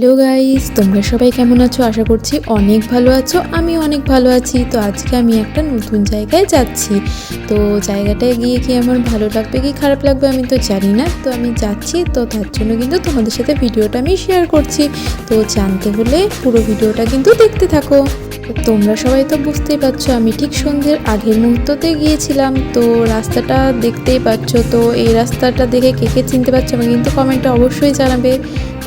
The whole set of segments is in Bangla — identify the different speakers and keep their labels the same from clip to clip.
Speaker 1: হ্যালো গাইস, তোমরা সবাই কেমন আছো? আশা করছি অনেক ভালো আছো। আমি অনেক ভালো আছি। তো আজকে আমি একটা নতুন জায়গায় যাচ্ছি। তো জায়গাটায় গিয়ে কি আমার ভালো লাগবে, কি খারাপ লাগবে আমি তো জানি না। তো আমি যাচ্ছি, তো তার জন্য কিন্তু তোমাদের সাথে ভিডিওটা আমি শেয়ার করছি। তো জানতে হলে পুরো ভিডিওটা কিন্তু দেখতে থাকো। তোমরা সবাই তো বুঝতেই পারছ, আমি ঠিক সন্ধ্যের আগের মুহূর্ততে গিয়েছিলাম। তো রাস্তাটা দেখতেই পাচ্ছ, তো এই রাস্তাটা দেখে কে কে চিনতে পারছ আমাকে কিন্তু কমেন্টে অবশ্যই জানাবে।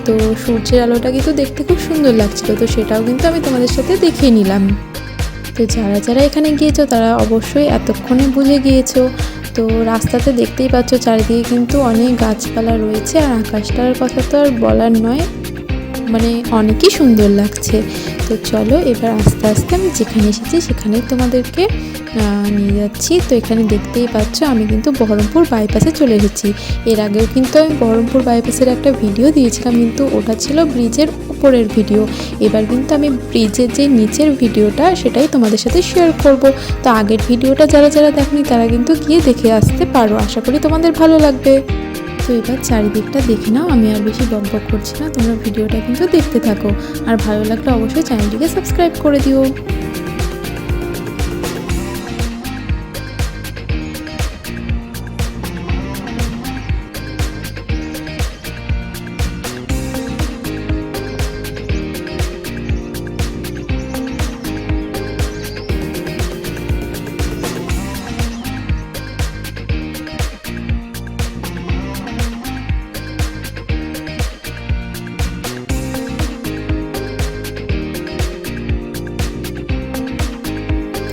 Speaker 1: তো সূর্যের আলোটা কিন্তু দেখতে খুব সুন্দর লাগছিল, তো সেটাও কিন্তু আমি তোমাদের সাথে দেখিয়ে নিলাম। তো যারা যারা এখানে গিয়েছো, তারা অবশ্যই এতক্ষণে বুঝে গিয়েছো। তো রাস্তাতে দেখতেই পাচ্ছ, চারিদিকে কিন্তু অনেক গাছপালা রয়েছে, আর আকাশটার কথা তো আর বলার নয়। মানে অনেকই সুন্দর লাগছে। তো চলো এবার আস্তে আস্তে আমি যেখানে এসেছি সেখানে তোমাদেরকে নিয়ে যাচ্ছি। তো এখানে দেখতেই পাচ্ছ আমি কিন্তু বহরমপুর বাইপাসে চলে এসেছি। এর আগেও কিন্তু আমি বহরমপুর বাইপাসের একটা ভিডিও দিয়েছিলাম, কিন্তু ওটা ছিল ব্রিজের উপরের ভিডিও এবার কিন্তু আমি ব্রিজের যে নিচের ভিডিওটা সেটাই তোমাদের সাথে শেয়ার করব। তো আগের ভিডিওটা যারা যারা দেখনি, তারা কিন্তু গিয়ে দেখে আসতে পারো। আশা করি তোমাদের ভালো লাগবে। তো এবার চারিদিকটা দেখে নাও, আমি আর বেশি বক বক করছি না, তোমরা ভিডিওটা কিন্তু দেখতে থাকো। আর ভালো লাগলে অবশ্যই চ্যানেলটিকে সাবস্ক্রাইব করে দিও।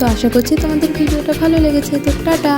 Speaker 1: তো আশা করছি তোমাদের ভিডিওটা ভালো লেগেছে তো টাটা।